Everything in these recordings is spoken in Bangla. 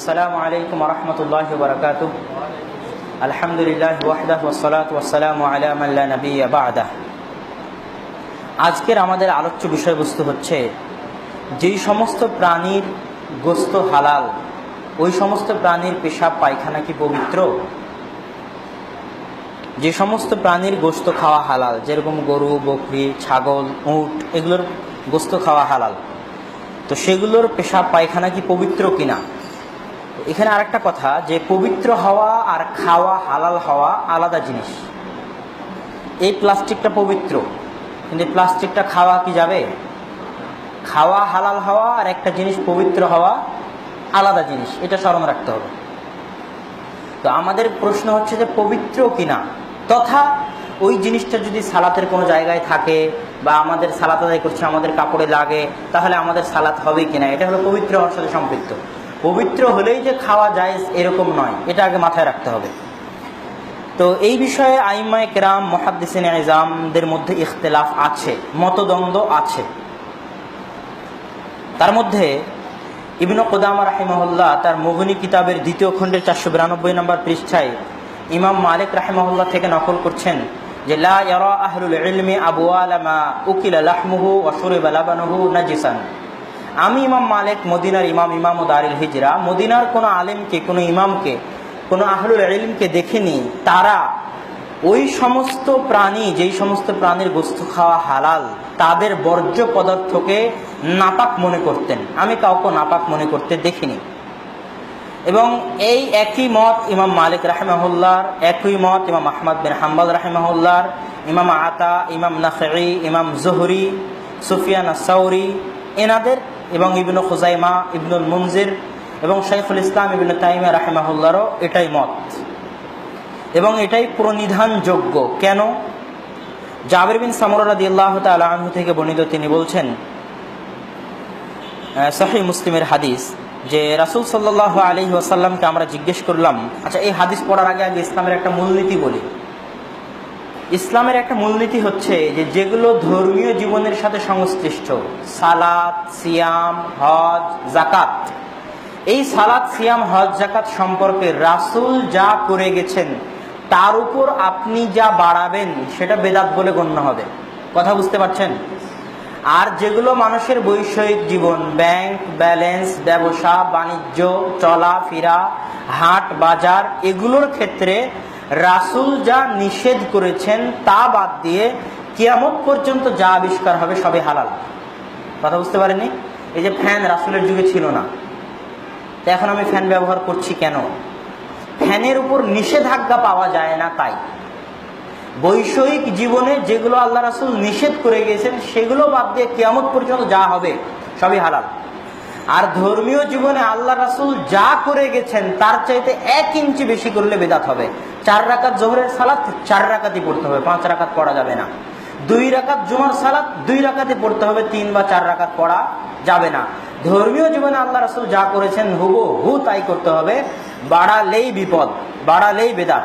আসসালামু আলাইকুম রহমতুল্লাহ বরকাত। আলহামদুলিল্লাহ ওয়াহদাহ ওসালাত ওয়াসালামু আলা মাল্লা নবী বাদা। আজকের আমাদের আলোচ্য বিষয়বস্তু হচ্ছে, যেই সমস্ত প্রাণীর গোস্ত হালাল, ওই সমস্ত প্রাণীর পেশাব পায়খানা কি পবিত্র? যে সমস্ত প্রাণীর গোস্ত খাওয়া হালাল, যেরকম গরু, বকরি, ছাগল, উট, এগুলোর গোস্ত খাওয়া হালাল, তো সেগুলোর পেশাব পায়খানা কি পবিত্র কিনা? এখানে আরেকটা কথা যে পবিত্র হওয়া আর খাওয়া, হালাল হওয়া আলাদা জিনিস। এই প্লাস্টিকটা পবিত্র, কিন্তু প্লাস্টিকটা খাওয়া কি যাবে? খাওয়া হালাল হওয়া আর একটা জিনিস পবিত্র হওয়া আলাদা জিনিস, এটা স্মরণ রাখতে হবে। তো আমাদের প্রশ্ন হচ্ছে যে পবিত্র কিনা? তথা ওই জিনিসটা যদি সালাতের কোনো জায়গায় থাকে বা আমাদের সালাত আদায় করছে, আমাদের কাপড়ে লাগে, তাহলে আমাদের সালাত হবে কিনা? এটা হলো পবিত্র হওয়ার সাথে সম্পৃক্ত। পবিত্র হলেই যে খাওয়া যায় এরকম নয়। এটা আগে মাথায় রাখতে হবে। তো এই বিষয়ে আইমায় কেরাম, মহাদ্দিসিন ইজামদের মধ্যে ইখতলাফ আছে, মতদ্বন্দ্ব আছে। তার মধ্যে ইবনু কোদামা রাহিমহল্লা তার মুগনি কিতাবের দ্বিতীয় খণ্ডের চারশো বিরানব্বই নম্বর পৃষ্ঠায় ইমাম মালিক রাহিমহল্লা থেকে নকল করছেন যে, লা ইয়ারা আহলুল ইলমি আবু আলামা উকিল লাহমুহু ওয়া নাজিসান। আমি ইমাম মালিক, মদিনার ইমাম ইমাম ও হিজরা। মদিনার কোনো আলেমকে, কোনো ইমামকে, কোনো আহলুল আলিমকে দেখেনি। তারা ওই সমস্ত প্রাণী, যেই সমস্ত প্রাণীর গোস্ত খাওয়া হালাল, তাদের বর্জ্য পদার্থকে নাপাক মনে করতেন। আমি কাউকে নাপাক মনে করতে দেখিনি। এবং এই একই মত ইমাম মালিক রাহেমাহুল্লার একই মত ইমাম আহমদ বিন হাম্বাল রাহেমাহুল্লার ইমাম আতা, ইমাম নাফি ইমাম জহুরি, সুফিয়ান সাউরি এনাদের এবং ইবনু খুজাইমা ইবনুল মুনজির এবং শাইখুল ইসলাম ইবনু তাইমা রাহেমাহুল্লারও এটাই মত। এবং এটাই প্রনিধানযোগ্য কেন? জাবির বিন সামরাদি আল্লাহ তালু থেকে বর্ণিত তিনি বলছেন সাহি মুসলিমের হাদিস যে রাসুল সাল্লাহ আলি ওয়াসাল্লামকে আমরা জিজ্ঞেস করলাম আচ্ছা এই হাদিস পড়ার আগে আগে ইসলামের একটা মূলনীতি বলি। ইসলামের একটা মূলনীতি হচ্ছে যে যেগুলো ধর্মীয় জীবনের সাথে সংশ্লিষ্ট, সালাত, সিয়াম, হজ জাকাত এই সালাত, সিয়াম, হজ জাকাত সম্পর্কে রাসুল যা করে গেছেন, তার উপর আপনি যা বাড়াবেন, সেটা বেদাত বলে গণ্য হবে। কথা বুঝতে পারছেন? আর যেগুলো মানুষের বৈষয়িক জীবন, ব্যাংক, ব্যালেন্স, ব্যবসা, বাণিজ্য, চলাফেরা, হাট, বাজার, এগুলোর ক্ষেত্রে রাসুল যা নিষেধ করেছেন তা বাদ দিয়ে কিয়ামত পর্যন্ত যা আবিষ্কার হবে সবে হালাল। কথা বুঝতে পারেনি এই যে ফ্যান রাসুলের যুগে ছিল না। তো এখন আমি ফ্যান ব্যবহার করছি কেন? ফ্যানের উপর নিষেধাজ্ঞা পাওয়া যায় না তাই। বৈষয়িক জীবনে যেগুলো আল্লাহ রাসুল নিষেধ করে গিয়েছেন সেগুলো বাদ দিয়ে কেয়ামত পর্যন্ত যা হবে সবই হালাল। আর ধর্মীয় জীবনে আল্লাহ রাসুল যা করে গেছেন, তার চাইতে এক ইঞ্চি বেশি করলে বেদাত হবে। চার রাকাত জোহরের সালাত, চার রাকাতই পড়তে হবে, পাঁচ রাকাত পড়া যাবে না। দুই রাকাত জুমার সালাত, দুই রাকাতে পড়তে হবে, তিন বা চার রাকাত পড়া যাবে না। ধর্মীয় জীবনে আল্লাহ রাসুল যা করেছেন হুবু হু তাই করতে হবে। বাড়ালেই বিপদ, বাড়ালেই বেদাত।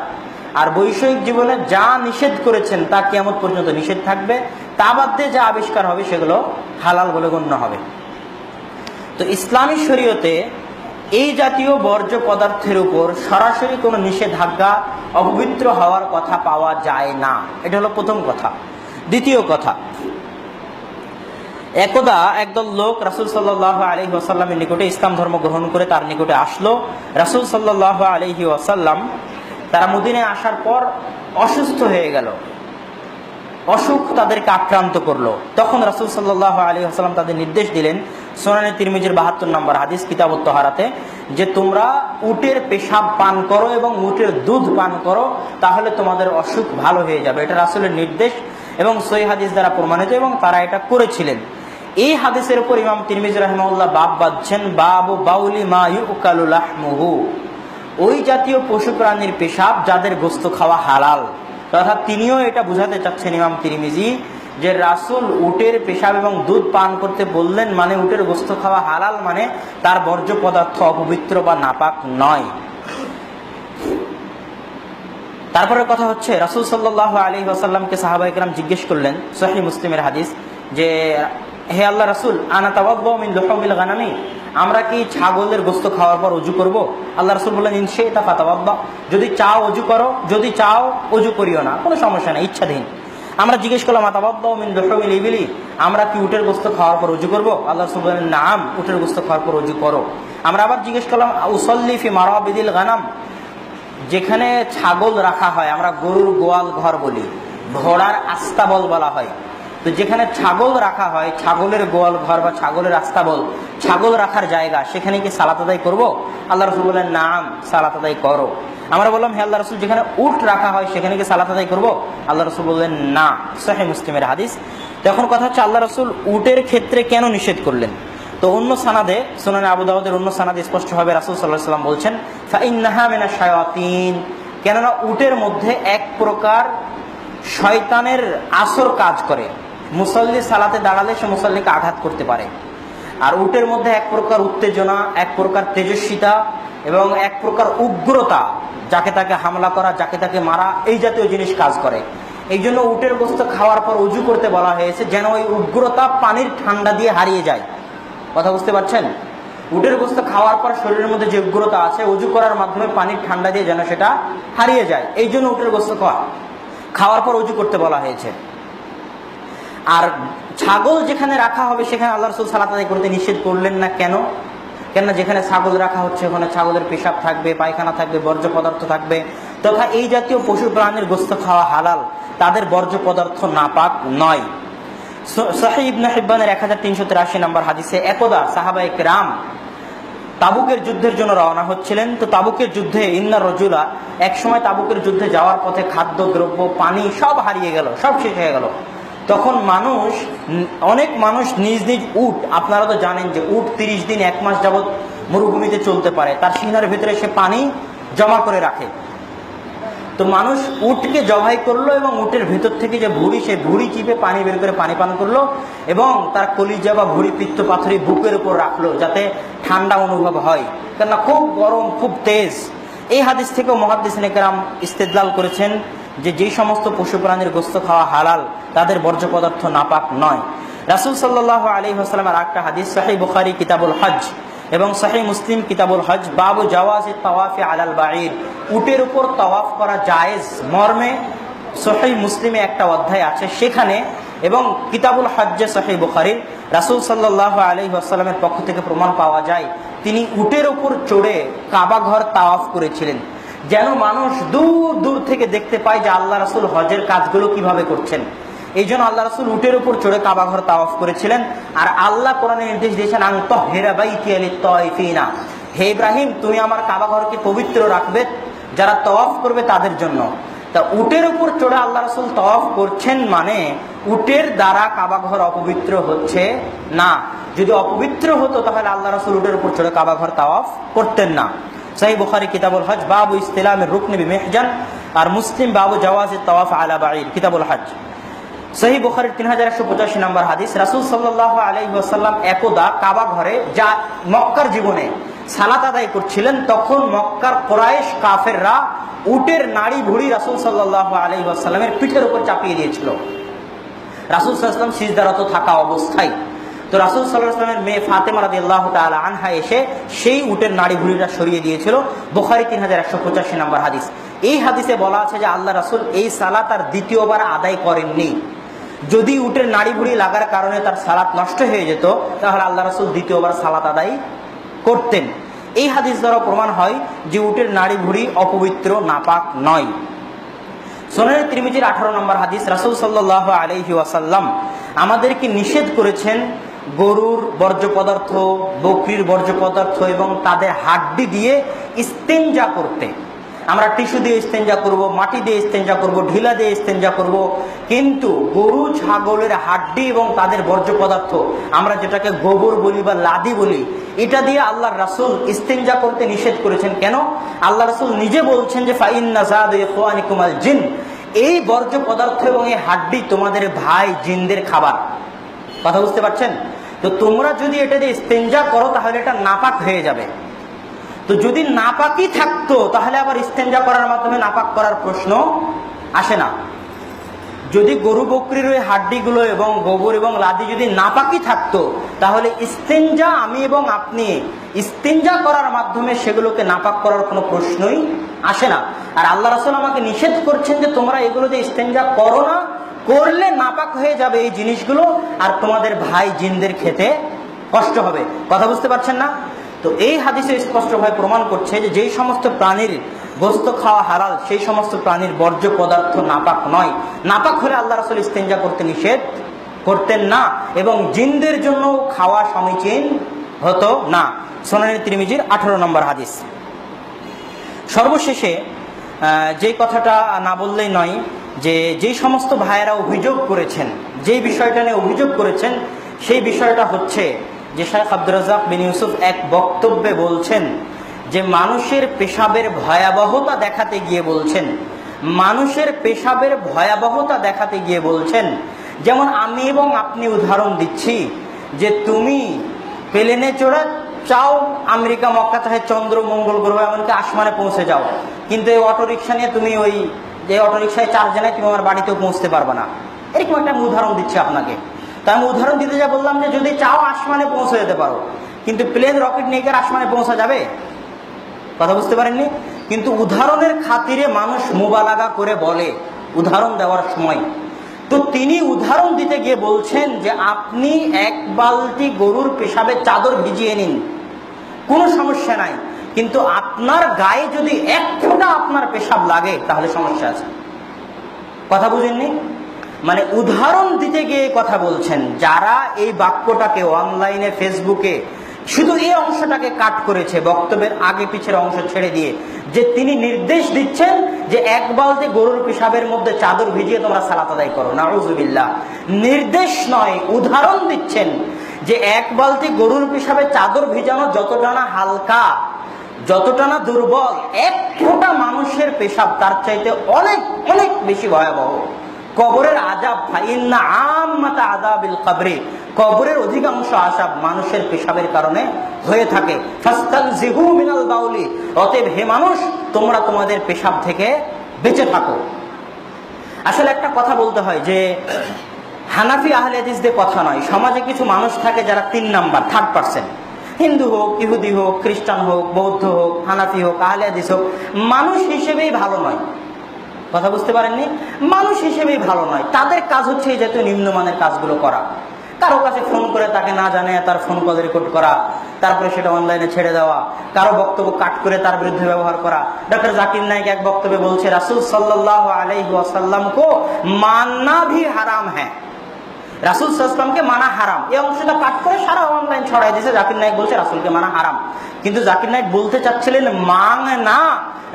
আর বৈষয়িক জীবনে যা নিষেধ করেছেন, তা কেমন পর্যন্ত নিষেধ থাকবে। তা বাদ দিয়ে যা আবিষ্কার হবে, সেগুলো হালাল বলে গণ্য হবে। তো ইসলামী শরীয়তে এই জাতীয় বর্জ্য পদার্থের উপর সরাসরি কোনো নিষেধাজ্ঞা অপবিত্র হওয়ার কথা পাওয়া যায় না। এটা হলো প্রথম কথা। দ্বিতীয় কথা, একদা একদল লোক রাসুল সাল্লাহ আলহি ওয়াসাল্লামের নিকটে ইসলাম ধর্ম গ্রহণ করে তার নিকটে আসলো। রাসুল সাল্লাহ আলহি ওয়াসাল্লাম তারা মদিনায় আসার পর অসুস্থ হয়ে গেল। অসুখ তাদেরকে আক্রান্ত করল। তখন রাসুল সাল্লাহ আলী আসালাম তাদের নির্দেশ দিলেন সোনানি তিরমিজির বাহাত্তর নম্বর হাদিস কিতাবত্ত হারাতে যে তোমরা উটের পেশাব পান করো এবং উটের দুধ পান করো, তাহলে তোমাদের অসুখ ভালো হয়ে যাবে। এটা রাসুলের নির্দেশ এবং সই হাদিস দ্বারা প্রমাণিত এবং তারা এটা করেছিলেন। এই হাদিসের উপর ইমাম তিরমিজ রহমাউল্লাহ বাব বাঁধছেন, বাবু বাউলি মা ওই জাতীয় পশু প্রাণীর পেশাব যাদের গোস্ত খাওয়া হালাল। অর্থাৎ তিনিও এটা বুঝাতে চাচ্ছেন ইমাম তিরিমিজি যে রাসুল উটের পেশাব এবং দুধ পান করতে বললেন মানে উটের গোস্ত খাওয়া হালাল মানে তার বর্জ্য পদার্থ অপবিত্র বা নাপাক নয়। তারপরে কথা হচ্ছে, রাসুল সাল্লাহ আলী আসাল্লামকে সাহাবা ইকরাম জিজ্ঞেস করলেন সহি মুসলিমের হাদিস, যে, হে আল্লাহ রাসুল, আনা লোহমিল গানামি, আমরা কি ছাগলের গোস্ত খাওয়ার পর অজু করব? আল্লাহ রাসুল বললেন ইনশে তা ফাতাবাব্বা যদি চাও অজু করো, যদি চাও অজু করিও না, কোনো সমস্যা নেই, ইচ্ছাধীন। আমরা জিজ্ঞেস করলাম আমরা কি উঠের গোস্ত খাওয়ার পর রুজু করব? আল্লাহ নাম উঠের গোস্ত খাওয়ার পর রুজু করো। আমরা আবার জিজ্ঞেস করলাম উসল্লিফি মারাবিদিল গানাম? যেখানে ছাগল রাখা হয়, আমরা গরুর গোয়াল ঘর বলি, ঘোড়ার আস্তাবল বলা হয়। তো যেখানে ছাগল রাখা হয়, ছাগলের গোয়াল ঘর বা ছাগলের আস্তাবল ছাগল রাখার জায়গা, সেখানে কি সালাত আদায় করব? আল্লাহ রসুল বললেন, নাম সালাত আদায় করো। আমরা বললাম, হে আল্লাহ রসুল, যেখানে উট রাখা হয়, সেখানে কি সালাত আদায় করব? আল্লাহ রসুল বললেন, না। সাহে মুসলিমের হাদিস। তখন কথা হচ্ছে, আল্লাহ রসুল উটের ক্ষেত্রে কেন নিষেধ করলেন? তো অন্য সানাদে, সুনানে আবু অন্য সানাদে স্পষ্টভাবে রাসুল সাল্লাহ সাল্লাম বলছেন, ফাইন্নাহা মিনা শায়াতিন। কেননা উটের মধ্যে এক প্রকার শয়তানের আসর কাজ করে। মুসল্লি সালাতে দাঁড়ালে সে মুসল্লিকে আঘাত করতে পারে। আর উটের মধ্যে এক প্রকার উত্তেজনা, এক প্রকার তেজস্বিতা এবং এক প্রকার উগ্রতা যাকে তাকে হামলা করা, যাকে তাকে মারা এই জাতীয় জিনিস কাজ করে। এই জন্য উটের গোস্ত খাওয়ার পর উজু করতে বলা হয়েছে যেন ওই উগ্রতা পানির ঠান্ডা দিয়ে হারিয়ে যায়। কথা বুঝতে পারছেন? উটের গোস্ত খাওয়ার পর শরীরের মধ্যে যে উগ্রতা আছে, উজু করার মাধ্যমে পানির ঠান্ডা দিয়ে যেন সেটা হারিয়ে যায়। এই জন্য উটের গোস্ত খাওয়া। খাওয়ার পর উজু করতে বলা হয়েছে। আর ছাগল যেখানে রাখা হবে, সেখানে আল্লাহ রসুল সালাত আদায় করতে নিষেধ করলেন না কেন? কেননা যেখানে ছাগল রাখা হচ্ছে, ওখানে ছাগলের পেশাব থাকবে, পায়খানা থাকবে, বর্জ্য পদার্থ থাকবে। তথা এই জাতীয় পশু প্রাণীর গোস্ত খাওয়া হালাল, তাদের বর্জ্য পদার্থ নাপাক নয়। সাহিব নাহিবানের এক হাজার তিনশো নম্বর হাদিসে একদা রাম তাবুকের যুদ্ধের জন্য রওনা হচ্ছিলেন। তো তাবুকের যুদ্ধে তাবুকের যুদ্ধে যাওয়ার পথে খাদ্য, দ্রব্য, পানি সব হারিয়ে গেল, সব শেষ হয়ে গেল। তখন মানুষ, অনেক মানুষ নিজ নিজ উট, আপনারা তো জানেন যে উট তিরিশ দিন, এক মাস যাবৎ মরুভূমিতে চলতে পারে। তার সিনার ভিতরে সে পানি জমা করে রাখে। তো মানুষ উটকে জবাই করল এবং উটের ভেতর থেকে যে ভুড়ি, সে ভুড়ি চিপে পানি বের করে পানি পান করল এবং তার কলিজা বা ভুড়ি পিত্ত পাথরি বুকের উপর রাখল যাতে ঠান্ডা অনুভব হয়। কেননা খুব গরম, খুব তেজ। এই হাদিস থেকেও মহাদিস নেকেরাম ইস্তেদলাল করেছেন যে যেই সমস্ত পশু প্রাণীর গোস্ত খাওয়া হালাল, তাদের বর্জ্য পদার্থ নাপাক নয়। রাসুল সাল্লাহ আলী হাসলামের একটা হাদিস শাহি বুখারি কিতাবুল হজ এবং শাহি মুসলিম কিতাবুল হজ বাবু জওয়াজ তওয়াফে আলাল বাঈর উটের উপর তওয়াফ করা জায়েজ। মর্মে সহি মুসলিমে একটা অধ্যায় আছে সেখানে এবং কিতাবুল হজ্জে সহি বুখারির রাসুল সাল্লাহ আলী আসসালামের পক্ষ থেকে প্রমাণ পাওয়া যায়। তিনি উটের উপর চড়ে কাবা ঘর তাওয়াফ করেছিলেন। যেন মানুষ দূর দূর থেকে দেখতে পায় যে আল্লাহ রাসুল হজের কাজগুলো কীভাবে করছেন। এই জন্য আল্লাহ রাসুল উটের উপর চড়ে কাবা ঘর তাওয়াফ করেছিলেন। আর আল্লাহ কোরআনে নির্দেশ দিয়েছেন আন্ত হেরাবাইতি আলী তয়ফিনা হে ইব্রাহিম, তুমি আমার কাবা ঘরকে পবিত্র রাখবে, যারা তওয়াফ করবে তাদের জন্য। তা উটের উপর চড়ে আল্লাহ রাসুল তওয়াফ করছেন মানে উটের দ্বারা কাবা ঘর অপবিত্র হচ্ছে না। যদি অপবিত্র হতো, তাহলে আল্লাহ রাসুল উটের উপর চড়ে কাবা ঘর তাওয়াফ করতেন না। সাহি বুখারি কিতাবুল হজ বাবু ইস্তেলামের রুকনবি মেহজান আর মুসলিম বাবু জওয়াজ তওয়াফ আলা বাঈর কিতাবুল হজ সহি বুখারির তিন হাজার একশো পঁচাশি নম্বর হাদিস, রাসুল সাল্লাহ আলাই ওসাল্লাম একদা কাবা ঘরে যা মক্কার জীবনে সালাত আদায় করছিলেন, তখন মক্কার কোরাইশ কাফেররা উটের নাড়ি ভুড়ি রাসুল সাল্লাহ আলাই ওয়াসাল্লামের পিঠের উপর চাপিয়ে দিয়েছিল। রাসুল সাল্লাম সিজদারত থাকা অবস্থায় তো রাসুল সাল্লাহামের মেয়ে ফাতেমা রাদি আল্লাহ তালা আনহা এসে সেই উটের নাড়ি ভুড়িটা সরিয়ে দিয়েছিল। বোখারি তিন হাজার একশো পঁচাশি নম্বর হাদিস। এই হাদিসে বলা আছে যে আল্লাহ রাসুল এই সালা তার দ্বিতীয়বার আদায় করেননি। যদি উটের নাড়ি ভুড়ি লাগার কারণে তার সালাত নষ্ট হয়ে যেত, তাহলে আল্লাহ রাসুল দ্বিতীয়বার সালাত আদায় করতেন। এই হাদিস দ্বারা প্রমাণ হয় যে উটের নাড়ি ভুড়ি অপবিত্র, নাপাক নয়। সোনারি ত্রিমিজির আঠারো নম্বর হাদিস, রাসুল সাল্লাহ আলহি ওয়াসাল্লাম আমাদেরকে নিষেধ করেছেন গরুর বর্জ্য পদার্থ, বকরির বর্জ্য পদার্থ এবং তাদের হাড্ডি দিয়ে ইস্তেঞ্জা করতে। আমরা টিস্যু দিয়ে ইস্তেঞ্জা করব, মাটি দিয়ে ইস্তেঞ্জা করব, ঢিলা দিয়ে ইস্তেঞ্জা করব। কিন্তু গরু, ছাগলের হাড্ডি এবং তাদের বর্জ্য পদার্থ, আমরা যেটাকে গোবর বলি বা লাদি বলি, এটা দিয়ে আল্লাহ রাসুল ইস্তেঞ্জা করতে নিষেধ করেছেন। কেন? আল্লাহ রাসুল নিজে বলছেন যে ফাইন নাজাদ জিন। এই বর্জ্য পদার্থ এবং এই হাড্ডি তোমাদের ভাই জিনদের খাবার। কথা বুঝতে পারছেন? তো তোমরা যদি এটা দিয়ে ইস্তেঞ্জা করো, তাহলে এটা নাপাক হয়ে যাবে। তো যদি নাপাকই থাকতো, তাহলে আবার ইস্তেঞ্জা করার মাধ্যমে নাপাক করার প্রশ্ন আসে না। যদি গরু বকরির ওই হাড্ডিগুলো এবং গোবর এবং লাদি যদি নাপাকি থাকতো, তাহলে ইস্তেঞ্জা আমি এবং আপনি ইস্তেঞ্জা করার মাধ্যমে সেগুলোকে নাপাক করার কোনো প্রশ্নই আসে না। আর আল্লাহ রাসুল আমাকে নিষেধ করছেন যে তোমরা এগুলো যে ইস্তেঞ্জা করো না করলে নাপাক হয়ে যাবে এই জিনিসগুলো, আর তোমাদের ভাই জিনদের খেতে কষ্ট হবে। কথা বুঝতে পারছেন না? তো এই হাদিসে স্পষ্টভাবে প্রমাণ করছে যে যেই সমস্ত প্রাণীর গোস্ত খাওয়া হারাল, সেই সমস্ত প্রাণীর বর্জ্য পদার্থ নাপাক নয়। নাপাক হলে আল্লাহ রাসুল ইস্তেঞ্জা করতে নিষেধ করতেন না, এবং জিনদের জন্য খাওয়া সমীচীন হতো না। সোনানি তিরমিজির আঠারো নম্বর হাদিস। সর্বশেষে যে কথাটা না বললেই নয় যে যেই সমস্ত ভাইয়েরা অভিযোগ করেছেন যেই বিষয়টা নিয়ে অভিযোগ করেছেন, সেই বিষয়টা হচ্ছে যে শাহেখ আব্দুর রাজাক বিন ইউসুফ এক বক্তব্যে বলছেন যে মানুষের পেশাবের ভয়াবহতা দেখাতে গিয়ে বলছেন। মানুষের পেশাবের ভয়াবহতা দেখাতে গিয়ে বলছেন। যেমন আমি এবং আপনি উদাহরণ দিচ্ছি যে তুমি প্লেনে চড়ে চাও আমেরিকা মক্কা চাহে চন্দ্র মঙ্গল গ্রহ এমনকি আসমানে পৌঁছে যাও। কিন্তু এই অটো রিক্সা নিয়ে তুমি ওই যে অটো রিক্সায় চার্জ নেয় তুমি আমার বাড়িতেও পৌঁছতে পারবে না। এরকম একটা আমি উদাহরণ দিচ্ছি আপনাকে। তা আমি উদাহরণ দিতে যা বললাম যে যদি চাও আসমানে পৌঁছে যেতে পারো, কিন্তু প্লেন রকেট নিয়ে আসমানে পৌঁছা যাবে? কথা বুঝতে পারেননি? কিন্তু উদাহরণের খাতিরে মানুষ মুবালাগা করে বলে, উদাহরণ দেওয়ার সময়। তো তিনি উদাহরণ দিতে গিয়ে বলছেন যে আপনি এক বালতি গরুর পেশাবে চাদর ভিজিয়ে নিন। কোনো সমস্যা নাই। কিন্তু আপনার গায়ে যদি এক ফোঁটা আপনার পেশাব লাগে, তাহলে সমস্যা আছে। কথা বুঝেননি? মানে উদাহরণ দিতে গিয়ে কথা বলছেন, যারা এই বাক্যটাকে অনলাইনে, ফেসবুকে, শুধু এই অংশটাকে কাট করেছে, বক্তব্যের আগে পিছের অংশ ছেড়ে দিয়ে, যে তিনি নির্দেশ দিচ্ছেন যে এক বালতি গরুর পেশাবের মধ্যে চাদর ভিজিয়ে তোমরা সালাত আদায় করো। নাউজুবিল্লাহ। নির্দেশ নয়, উদাহরণ দিচ্ছেন যে এক বালতি গরুর পেশাবে চাদর ভিজানো যতটা না হালকা যতটা না দুর্বল এক ফোঁটা মানুষের পেশাব তার চাইতে অনেক অনেক বেশি ভয়াবহ। কবরের আজাব ফাইন্না আম্মাতা আযাবিল কবরে। কবরের অধিকাংশ আজাব মানুষের পেশাবের কারণে হয়ে থাকে। মিনাল বাউলি। অতএব হে মানুষ, তোমরা তোমাদের পেশাব থেকে বেঁচে থাকো। আসলে একটা কথা বলতে হয় যে, হানাফি আহলে কথা নয়। সমাজে কিছু মানুষ থাকে যারা তিন নাম্বার থার্ড পার্সেন্ট হিন্দু হোক, ইহুদি হোক, খ্রিস্টান হোক, বৌদ্ধ হোক, হানাফি হোক আহলে হোক, মানুষ হিসেবেই ভালো নয়। কথা বুঝতে পারেননি? মানুষ হিসেবেই ভালো নয়। তাদের কাজ হচ্ছে এই জাতীয় নিম্নমানের কাজগুলো করা। কারও কাছে ফোন করে তাকে না জানে তার ফোন কল রেকর্ড করা, তারপরে সেটা অনলাইনে ছেড়ে দেওয়া, কারও বক্তব্য কাট করে তার বিরুদ্ধে ব্যবহার করা। ডক্টর জাকির নাইক এক বক্তব্যে বলছে, রাসুল সাল্লাহ আলাইহি ওয়াসাল্লাম কো মাননা ভি হারাম হ্যাঁ রাসুল সাল্লামকে মানা হারাম। এই অংশটা কাট করে সারা অনলাইন ছড়াই দিয়েছে, জাকির নাইক বলছে রাসুলকে মানা হারাম। কিন্তু জাকির নাইক বলতে চাচ্ছিলেন মাং না,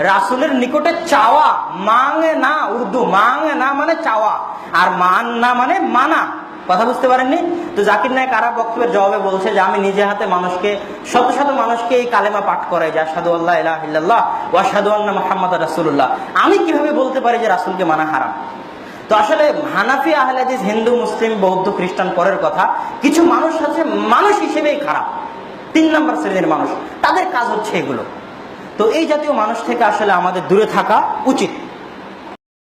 রাসুলের নিকটে চাওয়া মাং না, উর্দু মাং না মানে চাওয়া, আর মান না মানে মানা। কথা বুঝতে পারেননি? তো জাকির নায়ক আরা বক্তব্যের জবাবে বলছে যে, আমি নিজে হাতে মানুষকে, শত শত মানুষকে এই কালেমা পাঠ করাই যে সাধু আল্লাহ ইলাহ ওয়া সাধু আন্না মোহাম্মদ রাসুল্লাহ আমি কীভাবে বলতে পারি যে রাসুলকে মানা হারাম? তো আসলে হানাফি, আহলাদিস, হিন্দু, মুসলিম, বৌদ্ধ, খ্রিস্টান পরের কথা, কিছু মানুষ আছে, মানুষ হিসেবেই খারাপ। তিন নম্বর শ্রেণির মানুষ, তাদের কাজ হচ্ছে এগুলো। তো এই জাতীয় মানুষ থেকে আসলে আমাদের দূরে থাকা উচিত।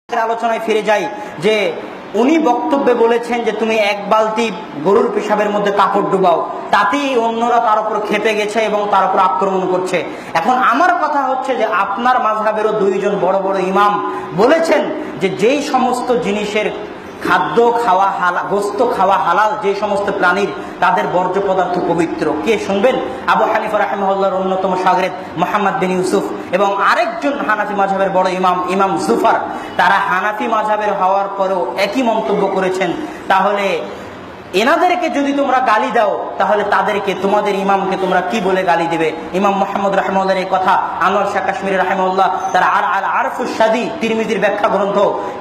আলোচনায় ফিরে যাই যে উনি বক্তব্যে বলেছেন যে তুমি এক বালতি গরুর পেশাবের মধ্যে কাপড় ডুবাও। তাতেই অন্যরা তার উপর খেপে গেছে এবং তার উপর আক্রমণ করছে। এখন আমার কথা হচ্ছে যে আপনার মাঝহাবেরও দুইজন বড় বড় ইমাম বলেছেন যে যেই সমস্ত জিনিসের খাদ্য খাওয়া হালা, গোস্ত খাওয়া হালাল, যে সমস্ত প্রাণীর তাদের বর্জ্য পদার্থ পবিত্র। কে শুনবেন? আবু হানিফা রাহেমহল্লার অন্যতম সাগরেদ মোহাম্মদ বিন ইউসুফ এবং আরেকজন হানাফি মাঝাবের বড় ইমাম ইমাম জুফার। তারা হানাফি মাঝাবের হওয়ার পরেও একই মন্তব্য করেছেন। তাহলে এনাদেরকে যদি তোমরা গালি দাও, তাহলে তাদেরকে, তোমাদের ইমামকে তোমরা কি বলে গালি দিবে? ইমাম মোহাম্মদ রাহমুল্লাহর এই কথা, আনোয়ার শাহ কাশ্মীর রাহমুল্লাহ তারা আর আল আরফুস সাদি তিরমিজির ব্যাখ্যা গ্রন্থ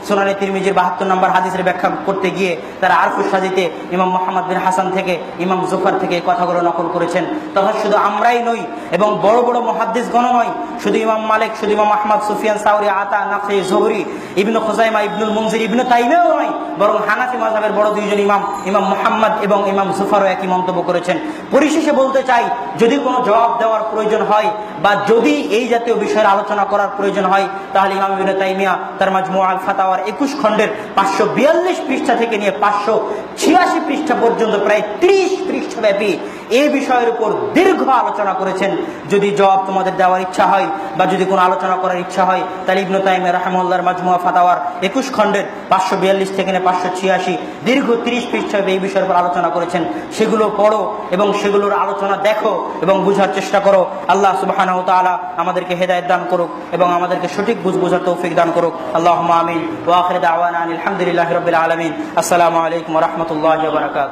সোনানি তিরমিজির বাহাত্তর নম্বর হাদিসের ব্যাখ্যা করতে গিয়ে তারা আরফুস সাদিতে ইমাম মোহাম্মদ বিন হাসান থেকে, ইমাম জুফার থেকে এই কথাগুলো নকল করেছেন। তখন শুধু আমরাই নই, এবং বড় বড় মহাদ্দিস গণ নয় শুধু ইমাম মালিক, শুধু ইমাম আহমদ, সুফিয়ান সাউরি, আতা নাফি জহরি, ইবনু খোজাইমা, ইবনুল মঞ্জির ইবনু তাইমেও নয়, বরং হানাফি মাযহাবের বড় দুইজন ইমাম ইমাম মোহাম্মদ এবং ইমাম জুফারও একই মন্তব্য করেছেন। পরিশেষে বলতে চাই, যদি কোনো জবাব দেওয়ার প্রয়োজন হয় বা যদি এই জাতীয় বিষয়ের আলোচনা করার প্রয়োজন হয়, তাহলে ইমাম ইবিন তাইমিয়া তার মাজমু আল ফাতাওয়ার একুশ খণ্ডের পাঁচশো বিয়াল্লিশ পৃষ্ঠা থেকে নিয়ে পাঁচশো ছিয়াশি পৃষ্ঠা পর্যন্ত প্রায় ত্রিশ পৃষ্ঠাব্যাপী এই বিষয়ের উপর দীর্ঘ আলোচনা করেছেন। যদি জবাব তোমাদের দেওয়ার ইচ্ছা হয় বা যদি কোনো আলোচনা করার ইচ্ছা হয়, তাহলে ইবনু তাইম রাহমুল্লাহর মাজমুয়া ফাতাওয়ার একুশ খণ্ডের পাঁচশো বিয়াল্লিশ থেকে পাঁচশো ছিয়াশি দীর্ঘ তিরিশ পৃষ্ঠাব্যাপী এই বিষয়ের উপর আলোচনা করেছেন। সেগুলো পড়ো এবং সেগুলোর আলোচনা দেখো এবং বুঝার চেষ্টা করো। আল্লাহ সুবাহানাহ তাআলা আমাদেরকে হেদায়েত দান করুক এবং আমাদেরকে সঠিক বুঝ বোঝার তৌফিক দান করুক। আল্লাহ আমিন। ওয়াখির দাওয়ানা আলহামদুলিল্লাহ রবিল আলমিন। আসসালামু আলাইকুম রহমতুল্লাহ বারকাত